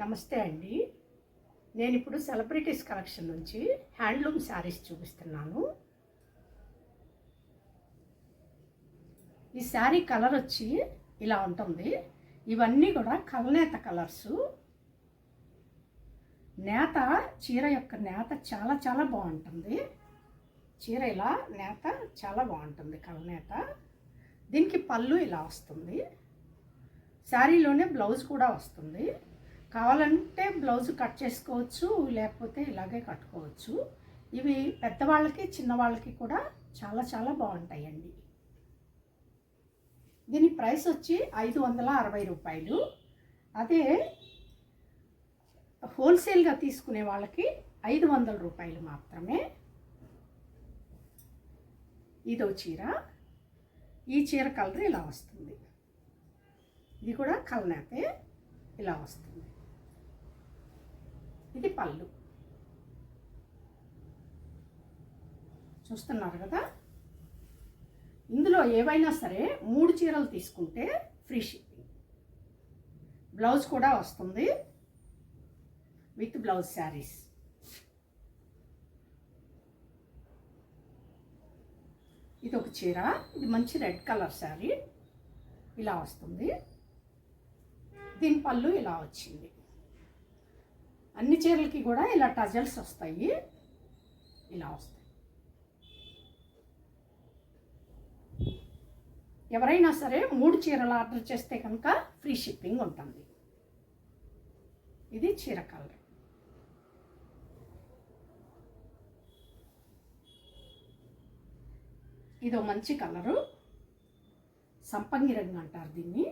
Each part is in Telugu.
నమస్తే అండి. నేను ఇప్పుడు సెలబ్రిటీస్ కలెక్షన్ నుంచి హ్యాండ్లూమ్ శారీస్ చూపిస్తున్నాను. ఈ శారీ కలర్ వచ్చి ఇలా ఉంటుంది. ఇవన్నీ కూడా కలనేత కలర్స్. నేత చీర యొక్క నేత చాలా చాలా బాగుంటుంది. చీర ఇలా నేత చాలా బాగుంటుంది కలనేత. దీనికి పళ్ళు ఇలా వస్తుంది. శారీలోనే బ్లౌజ్ కూడా వస్తుంది. కావాలంటే బ్లౌజ్ కట్ చేసుకోవచ్చు లేకపోతే ఇలాగే కట్టుకోవచ్చు. ఇవి పెద్దవాళ్ళకి చిన్నవాళ్ళకి కూడా చాలా చాలా బాగుంటాయండి. దీని ప్రైస్ వచ్చి ఐదు వందల అరవై రూపాయలు. అదే హోల్సేల్గా తీసుకునే వాళ్ళకి ఐదు వందల రూపాయలు మాత్రమే. ఇదో చీర. ఈ చీర కలర్ ఇలా వస్తుంది. ఇది కూడా కలనేతే ఇలా వస్తుంది. ఇది పళ్ళు. చూస్తున్నారు కదా? ఇందులో ఏవైనా సరే మూడు చీరలు తీసుకుంటే ఫ్రీ షిప్పింగ్. బ్లౌజ్ కూడా వస్తుంది. With blouse saris. ఇది ఒక చీర. ఇది మంచి రెడ్ కలర్ శారీ. ఇలా వస్తుంది. దీని పళ్ళు ఇలా వచ్చింది. అన్ని చీరలకి కూడా ఇలా టజల్స్ వస్తాయి. ఇలా వస్తాయి. ఎవరైనా సరే మూడు చీరలు ఆర్డర్ చేస్తే కనుక ఫ్రీ షిప్పింగ్ ఉంటుంది. ఇది చీర కలర్. ఇదో మంచి కలరు. సంపంగి రంగు అంటారు దీన్ని.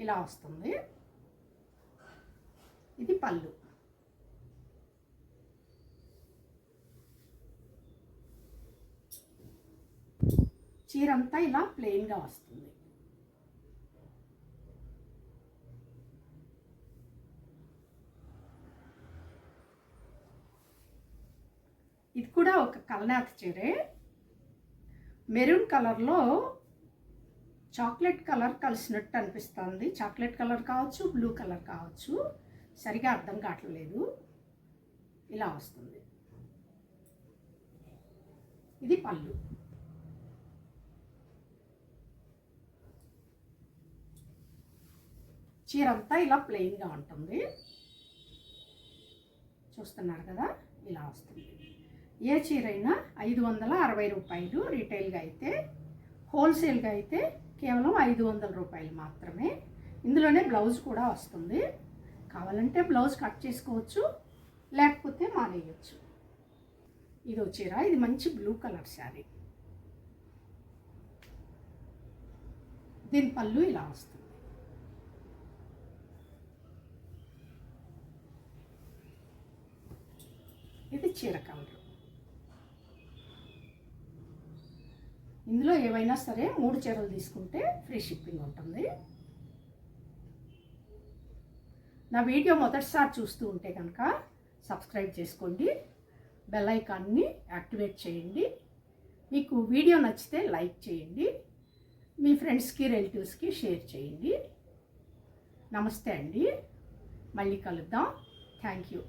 ఇలా వస్తుంది. ఇది పళ్ళు. చీర అంతా ఇలా ప్లెయిన్గా వస్తుంది. ఇది కూడా ఒక కలనాథ చీరే. మెరూన్ కలర్లో చాక్లెట్ కలర్ కలిసినట్టు అనిపిస్తుంది. చాక్లెట్ కలర్ కావచ్చు బ్లూ కలర్ కావచ్చు. సరిగా అర్థం కావట్లేదు. ఇలా వస్తుంది. ఇది పళ్ళు. చీర అంతా ఇలా ప్లెయిన్గా ఉంటుంది. చూస్తున్నారు కదా? ఇలా వస్తుంది. ఏ చీర అయినా ఐదు వందల అరవై రూపాయలు రీటైల్గా అయితే హోల్సేల్గా అయితే కేవలం ఐదు వందల రూపాయలు మాత్రమే. ఇందులోనే బ్లౌజ్ కూడా వస్తుంది. కావాలంటే బ్లౌజ్ కట్ చేసుకోవచ్చు లేకపోతే మానేయచ్చు. ఇది చీర ఇది మంచి బ్లూ కలర్ శారీ. దీని పళ్ళు ఇలా వస్తుంది. ఇది చీర కలర్ ఇందులో ఏవైనా సరే మూడు చీరలు తీసుకుంటే ఫ్రీ షిప్పింగ్ ఉంటుంది. నా వీడియో మొదటిసారి చూస్తూ ఉంటే కనుక సబ్స్క్రైబ్ చేసుకోండి బెల్ ఐకాన్ని యాక్టివేట్ చేయండి మీకు వీడియో నచ్చితే లైక్ చేయండి మీ ఫ్రెండ్స్కి రిలేటివ్స్కి షేర్ చేయండి. నమస్తే అండి. మళ్ళీ కలుద్దాం. Thank you.